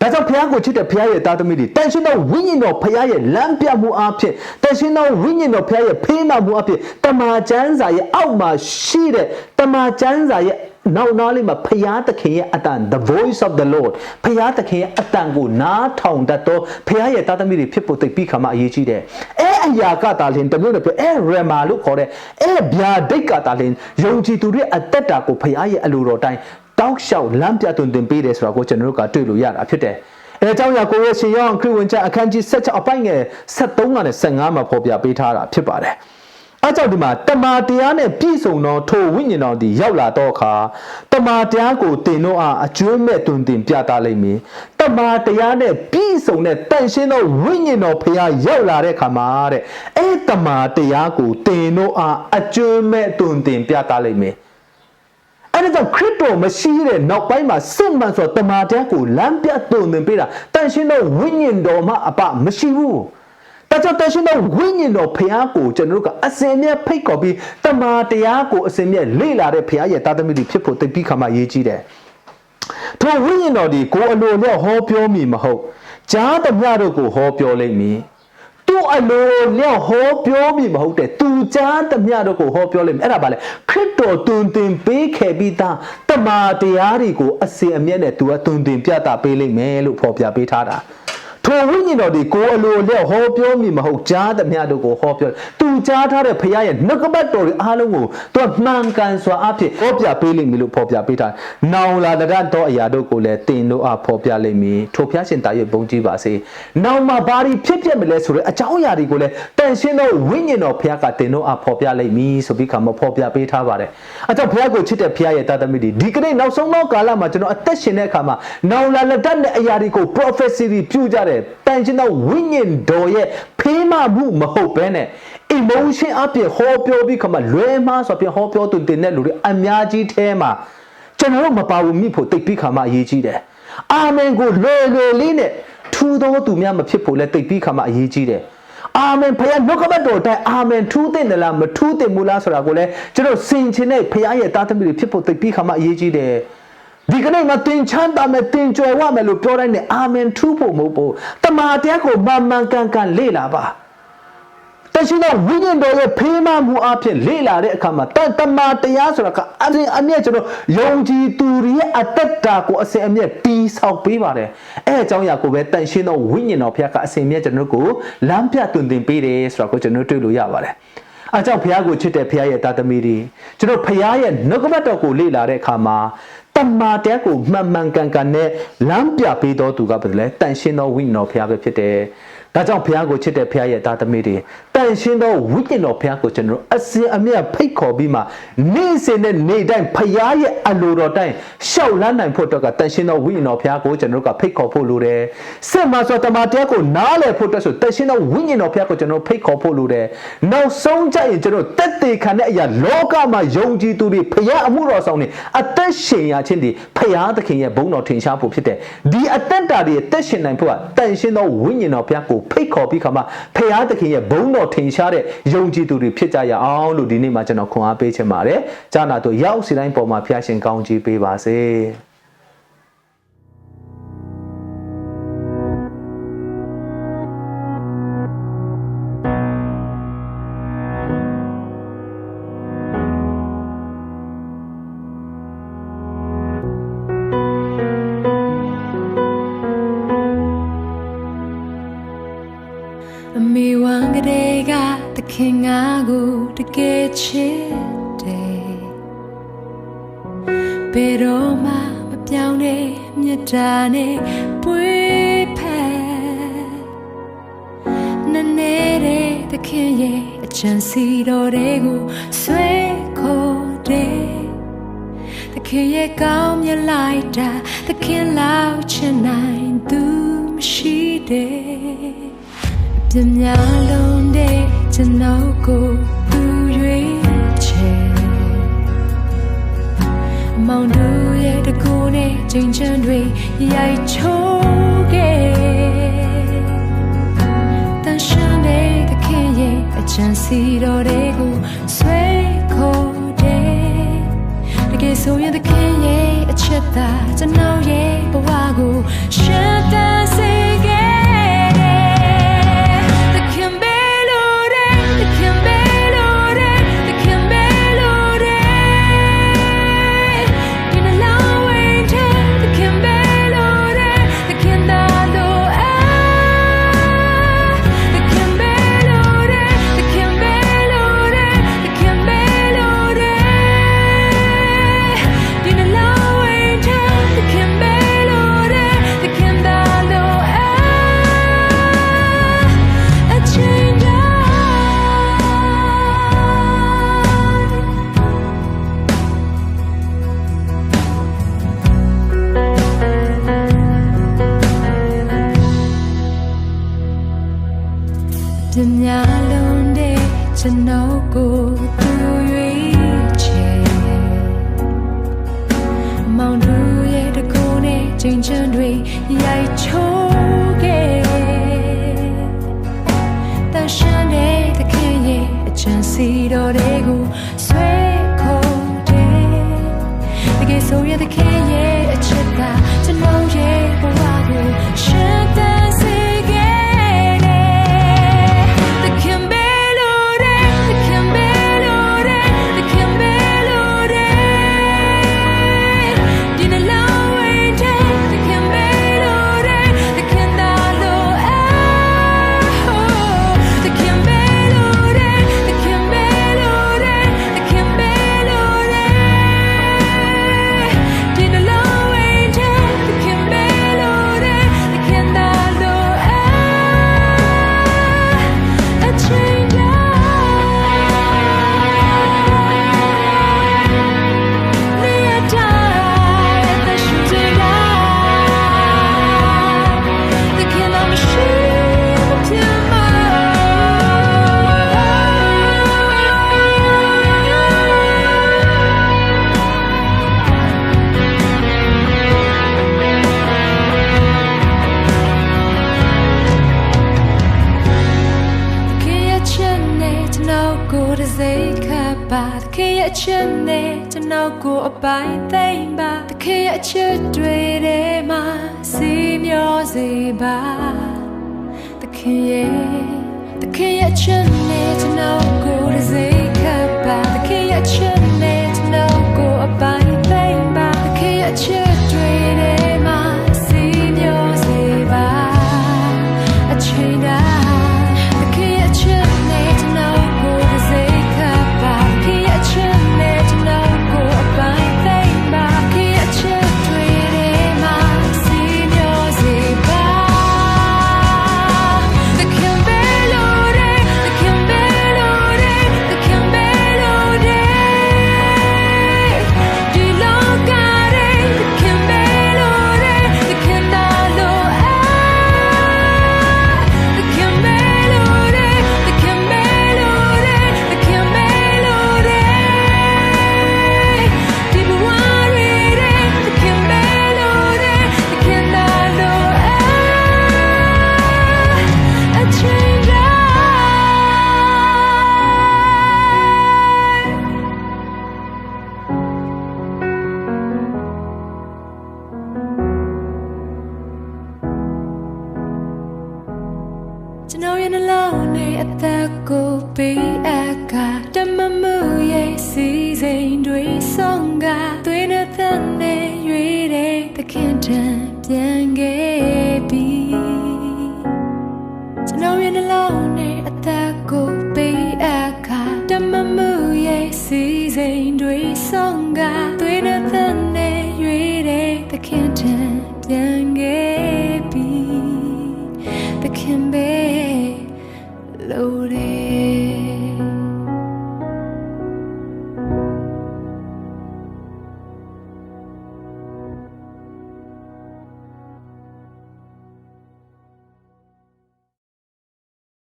ဒါကြောင့်ဘုရားကိုချစ်တဲ့ဘုရားရဲ့သားသမီးတွေတန်ရှင်းသောဝိညာဉ်တော်ဘုရားရဲ့လမ်းပြမှုအဖြစ်တန်ရှင်းသောဝိညာဉ်တော်ဘုရားရဲ့ဖေးမှမှုအဖြစ်တမန်ကျမ်းစာရဲ့အောက်မှာရှိတဲ့တမန်ကျမ်းစာရဲ့နောက်နားလေးမှာဖျားသခင်ရဲ့အတန် the voice of the lord ဖျားသခင်ရဲ့အတန်ကိုနားထောင်တတ်သောဖျားရဲ့သားသမီးတွေဖြစ်ဖို့သိပြီးခါမှအရေးကြီးတယ်အဲအရာကတာလင်တမျိုးနဲ့ပြောအဲ rema လို့ခေါ်တဲ့အဲဗျာဒိတ်ကတာလင်ယုံကြည်သူတွေအသက်တာကိုဖျားရဲ့အလိုတော်တိုင်း တောက်လျှောက်လမ်းပြသွန်သင်ပေးတယ်ဆိုတာကိုကျွန်တော်တို့ကတွေ့လို့ရတာဖြစ်တယ်။အဲအကြောင်းအရာကိုရရှင်ရောခရစ်ဝင်ကျမ်းအခန်းကြီး16အပိုင်းငယ်73ကနေ15မှာဖော်ပြပေးထားတာဖြစ်ပါတယ်။အဲကြောင့်ဒီမှာတမာတရားနဲ့ပြည့်စုံသောထိုဝိညာဉ်တော်သည်ရောက်လာတော့အခါတမာတရားကိုတင်တို့အားအကျွမ်းမဲ့တွင်တင်ပြသလိမ့်မည်။တမာတရားနဲ့ပြည့်စုံတဲ့တန်ရှင်းသောဝိညာဉ်တော်ဖခင်ရောက်လာတဲ့အခါမှာတဲ့အဲတမာတရားကိုတင်တို့အားအကျွမ်းမဲ့တွင်တင်ပြသလိမ့်မည်။ အဲ့ဒါကြောင့်ခရစ်တော်မရှိတဲ့နောက်ပိုင်းမှာစစ်မှန်ဆိုတမန်တော်ကိုလမ်းပြသွန်သင်ပေးတာတန်ရှင်းသောဝိညာဉ်တော်မှအပမရှိဘူးတကြောင့်တန်ရှင်းသောဝိညာဉ်တော်ဖခင်ကိုကျွန်တော်တို့ကအစင်မြဲဖိတ်ခေါ်ပြီးတမန်တရားကိုအစင်မြဲလေ့လာတဲ့ဖခင်ရဲ့တာသမီတွေဖြစ်ဖို့တပိခါမှရေးကြည့်တယ်ထိုဝိညာဉ်တော်ဒီကိုအလိုလျော့ဟောပြောမိမဟုတ်ကြားသမျှတို့ကိုဟောပြောလိမ့်မည် သူ့အလိုလျောက်ဟောပြောမိမဟုတ်တဲ့သူကြားသမျှတို့ကိုဟောပြောလိမ့်မယ်အဲ့ဒါပါလေခရစ်တော်တွင်တင်ပေးခဲ့ပြီးသားတမာတရားတွေကိုအစင်အမျက်နဲ့သူကတွင်တင်ပြတာပေးလိမ့်မယ်လို့ဖော်ပြပေးထားတာ ထိုဝိညာဉ်တော်ဒီကိုအလိုလျောက်ဟောပြောမိမဟုတ်ကြားသမျှတို့ကိုဟောပြောသူကြားထားတဲ့ဖခင်ရဲ့နှုတ်ကပတ်တော်တွေအားလုံးကိုသူကမှန်ကန်စွာအဖြစ်ဟောပြပေးလိမ့်မည်လို့ဖော်ပြပေးထား။နောင်လာတဲ့တော့အရာတို့ကိုလည်းတင်တို့အားဖော်ပြလိမ့်မည်။ထိုဖျားရှင်တာရဲ့ဘုန်းကြီးပါစေ။နောင်မှာဘာတွေဖြစ်ဖြစ်မလဲဆိုတဲ့အကြောင်းအရာတွေကိုလည်းတန်ရှင်းသောဝိညာဉ်တော်ဖခင်ကတင်တို့အားဖော်ပြလိမ့်မည်ဆိုပြီးခါမှဖော်ပြပေးထားပါတယ်။အကြောင်းဖခင်ကိုချစ်တဲ့ဖခင်ရဲ့တာသမီတွေဒီကနေ့နောက်ဆုံးသောကာလမှာကျွန်တော်အသက်ရှင်တဲ့အခါမှာနောင်လာလက်တဲ့အရာတွေကို prophecy တွေပြုကြတယ်တန်ရှင်းသောဝိညာဉ်တော်ရဲ့ဖေးမမှုမဟုတ်ဘဲနဲ့ emotion အပြင်ဟောပြောပြီးခမလွဲမှားဆိုပြင်ဟောပြောသူတင်တဲ့လူတွေအများကြီးထဲမှာကျွန်တော်တို့မပါဘူးမိဖို့တိတ်ပြီးခါမှအရေးကြီးတယ်အာမင်ကိုလွယ်လွယ်လေးနဲ့ထူသောသူများမဖြစ်ဖို့လဲတိတ်ပြီးခါမှအရေးကြီးတယ်အာမင်ဖခင်နှုတ်ကပတ်တော်တိုင်အာမင်ထူးတဲ့နလားမထူးတဲ့မူလားဆိုတာကိုလည်းကျွန်တော်စင်ချင်တဲ့ဖခင်ရဲ့တာသမီတွေဖြစ်ဖို့တိတ်ပြီးခါမှအရေးကြီးတယ် ဒီကနေ့မှာတင်ချမ်းသာမယ်တင်ကြွယ်ဝမယ်လို့ပြောတိုင်းနဲ့အာမင်ထူးဖို့မဟုတ်ဘူးတမာတရားကိုမှန်မှန်ကန်ကန်လေ့လာပါတရှိသောဝိညာဉ်တော်ရဲ့ဖေးမမှုအဖြစ်လေ့လာတဲ့အခါမှာတတမာတရားဆိုတာကအရင်အမြဲကျွန်တော်ယုံကြည်သူတွေရဲ့အသက်တာကိုအစဉ်အမြဲတီးဆောက်ပေးပါတယ်အဲအကြောင်းအရာကိုပဲတန်ရှင်းသောဝိညာဉ်တော်ဖခင်ကအစဉ်အမြဲကျွန်တော်ကိုလမ်းပြတွင်တင်ပေးတယ်ဆိုတာကိုကျွန်တော်တွေ့လို့ရပါတယ်အဲကြောင့်ဘုရားကိုချစ်တဲ့ဘုရားရဲ့တာသမီတွေကျွန်တော်ဘုရားရဲ့နှုတ်ကပတ်တော်ကိုလေ့လာတဲ့အခါမှာ တမာတရားကိုမှန်မှန်ကန်ကန်နဲ့လမ်းပြပေးတော်သူကဘာလဲတန်ရှင်းသောဝိညာဉ်တော်ဘုရားပဲဖြစ်တယ် ဒါကြောင့်ဘုရားကိုချစ်တဲ့ဘုရားရဲ့သားသမီးတွေတန်ရှင်းသောဝိညာဉ်တော်ဘုရားကိုကျွန်တော်အစဉ်အမြဲဖိတ်ခေါ်ပြီးမှနေ့စဉ်နဲ့နေ့တိုင်းဘုရားရဲ့အလိုတော်တိုင်းရှောက်လန်းနိုင်ဖို့အတွက်ကတန်ရှင်းသောဝိညာဉ်တော်ဘုရားကိုကျွန်တော်ကဖိတ်ခေါ်ဖို့လိုတယ်။ဆက်မှာဆိုတမန်တရားကိုနားလည်ဖို့အတွက်ဆိုတန်ရှင်းသောဝိညာဉ်တော်ဘုရားကိုကျွန်တော်ဖိတ်ခေါ်ဖို့လိုတယ်။နောက်ဆုံးကြရင်ကျွန်တော်တက်တေခံတဲ့အရာလောကမှာယုံကြည်သူတွေဘုရားအမှုတော်ဆောင်နေအသက်ရှင်ရခြင်းဒီဘုရားသခင်ရဲ့ဘုန်းတော်ထင်ရှားဖို့ဖြစ်တယ်။ဒီအသက်တာတွေအသက်ရှင်နိုင်ဖို့ကတန်ရှင်းသောဝိညာဉ်တော်ဘုရားကိုဖိတ်ခေါ်ပြီးခါမှဖရာသခင်ရဲ့ဘုန်းတော်ထင်ရှားတဲ့ယုံကြည်သူတွေဖြစ်ကြရအောင်လို့ဒီနေ့မှာကျွန်တော်ခွန်အားပေးချင်ပါတယ်။ကြာနာတို့ရောက်စီတိုင်းပေါ်မှာဖရာရှင်ကောင်းချီးပေးပါစေ။ ခင်ငါကိုတကယ်ချစ်တယ်ဘယ်တော့မှမပြောင်းတဲ့မြတ်တာနဲ့ပွေဖက်နည်းနည်းတဲ့သခင်ရဲ့အချမ်းစီတော်တွေကိုဆွဲခေါ်တယ်သခင်ရဲ့ကောင်းမြတ်လိုက်တာသခင်လောက်ချင်နိုင်သူမရှိတယ်ပြများလုံးတဲ့ ကျွန်တော်ကိုသူရွေးချယ်မောင်တို့ရဲ့တကူနဲ့ချိန်ချမ်းတွေရိုက်ချိုးခဲ့တန်ရှမ်းတဲ့တခင်ရဲ့အချမ်းစီတော်တွေကို ပြညာလုံးတဲ့ကျွန်တော်ကိုသူရွေးချယ်မောင်တို့ရဲ့တကူနဲ့ချိန်ချွန်းတွေရိုက်ချိုးခဲ့တရှမ်းတဲ့တခင်ရဲ့အချမ်းစီတော်တွေကိုဆွဲခေါ်တယ်တကယ်ဆိုရတဲ့ခင်ရဲ့အချက်က